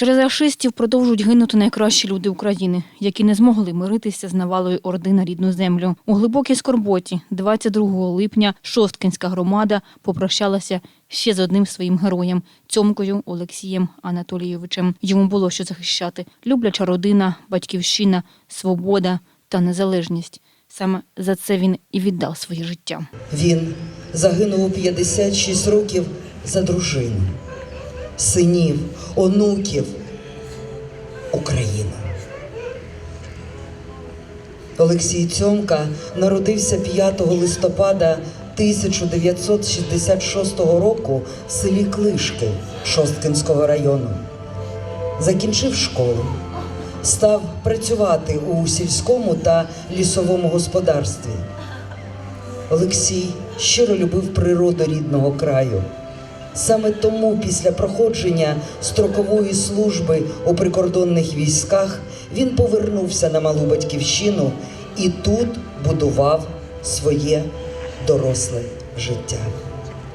Через рашистів продовжують гинути найкращі люди України, які не змогли миритися з навалою орди на рідну землю. У глибокій скорботі 22 липня Шосткинська громада попрощалася ще з одним своїм героєм цьомкою Олексієм Анатолійовичем. Йому було що захищати: любляча родина, батьківщина, свобода та незалежність. Саме за це він і віддав своє життя. Він загинув у 56 років за дружину, синів, онуків, Україну. Олексій Цьомка народився 5 листопада 1966 року в селі Клишки Шосткинського району. Закінчив школу, став працювати у сільському та лісовому господарстві. Олексій щиро любив природу рідного краю. Саме тому після проходження строкової служби у прикордонних військах він повернувся на малу батьківщину і тут будував своє доросле життя.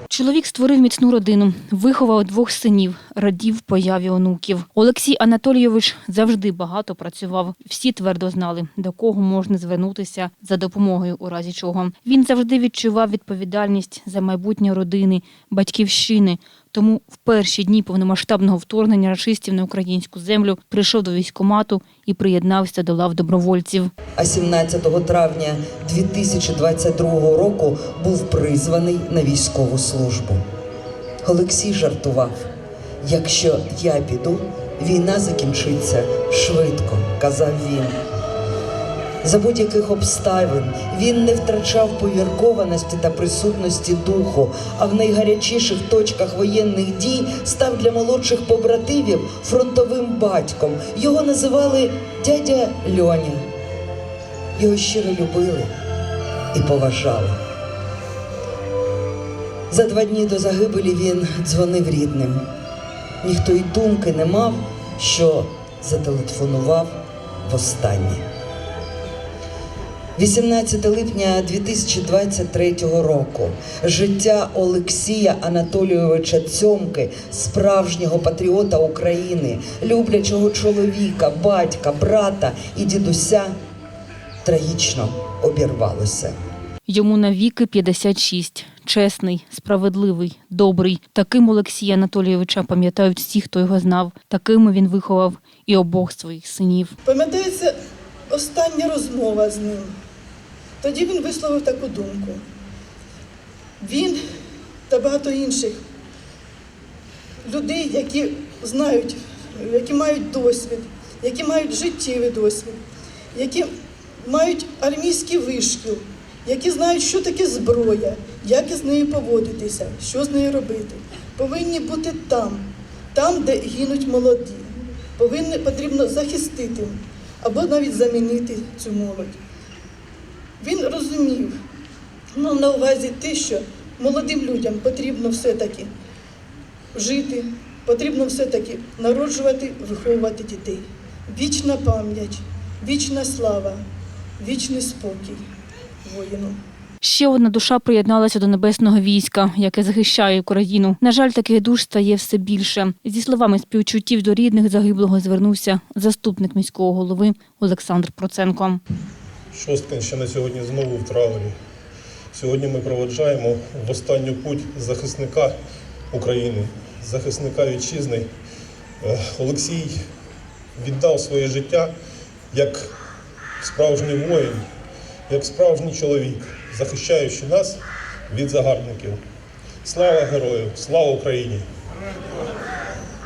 Чоловік створив міцну родину, виховав двох синів, радів появі онуків. Олексій Анатолійович завжди багато працював. Всі твердо знали, до кого можна звернутися за допомогою у разі чого. Він завжди відчував відповідальність за майбутнє родини, батьківщини. Тому в перші дні повномасштабного вторгнення рашистів на українську землю прийшов до військкомату і приєднався до лав добровольців. А 17 травня 2022 року був призваний на військову службу. Олексій жартував: якщо я піду, війна закінчиться швидко, казав він. За будь-яких обставин він не втрачав повіркованості та присутності духу, а в найгарячіших точках воєнних дій став для молодших побратимів фронтовим батьком. Його називали дядя Льоня. Його щиро любили і поважали. За два дні до загибелі він дзвонив рідним. Ніхто й думки не мав, що зателефонував востаннє. 18 липня 2023 року життя Олексія Анатолійовича Цьомки, справжнього патріота України, люблячого чоловіка, батька, брата і дідуся, трагічно обірвалося. Йому навіки 56. Чесний, справедливий, добрий. Таким Олексія Анатолійовича пам'ятають всі, хто його знав. Такими він виховав і обох своїх синів. Пам'ятається остання розмова з ним. Тоді він висловив таку думку. Він та багато інших людей, які знають, які мають досвід, які мають життєвий досвід, які мають армійський вишкіл, які знають, що таке зброя, як із нею поводитися, що з нею робити, повинні бути там, там, де гинуть молоді. Повинні, потрібно захистити або навіть замінити цю молодь. Він розумів, мав на увазі те, що молодим людям потрібно все-таки жити, потрібно все-таки народжувати, виховувати дітей. Вічна пам'ять, вічна слава, вічний спокій воїну. Ще одна душа приєдналася до небесного війська, яке захищає Україну. На жаль, таких душ стає все більше. Зі словами співчуттів до рідних загиблого звернувся заступник міського голови Олександр Проценко. Шосткинщина сьогодні знову в траурі. Сьогодні ми проведжаємо в останню путь захисника України, захисника вітчизни. Е, Олексій віддав своє життя як справжній воїн, як справжній чоловік, захищаючи нас від загарбників. Слава герою! Слава Україні!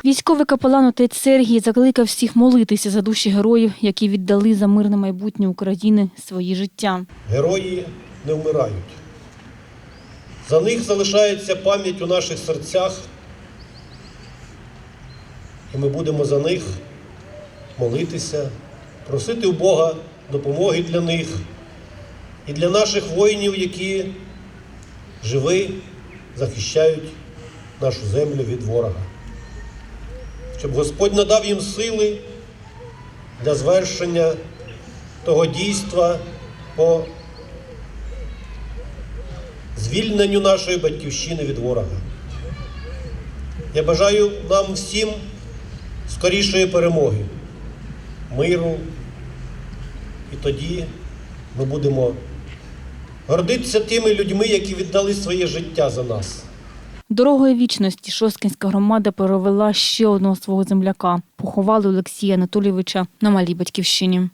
Військовий капелан отець Сергій закликав всіх молитися за душі героїв, які віддали за мирне майбутнє України свої життя. Герої не вмирають. За них залишається пам'ять у наших серцях, і ми будемо за них молитися, просити у Бога допомоги для них і для наших воїнів, які живі, захищають нашу землю від ворога. Щоб Господь надав їм сили для звершення того дійства по звільненню нашої батьківщини від ворога. Я бажаю нам всім скорішої перемоги, миру. І тоді ми будемо гордитися тими людьми, які віддали своє життя за нас. Дорогою вічності Шосткинська громада перевела ще одного свого земляка. Поховали Олексія Анатолійовича на малій батьківщині.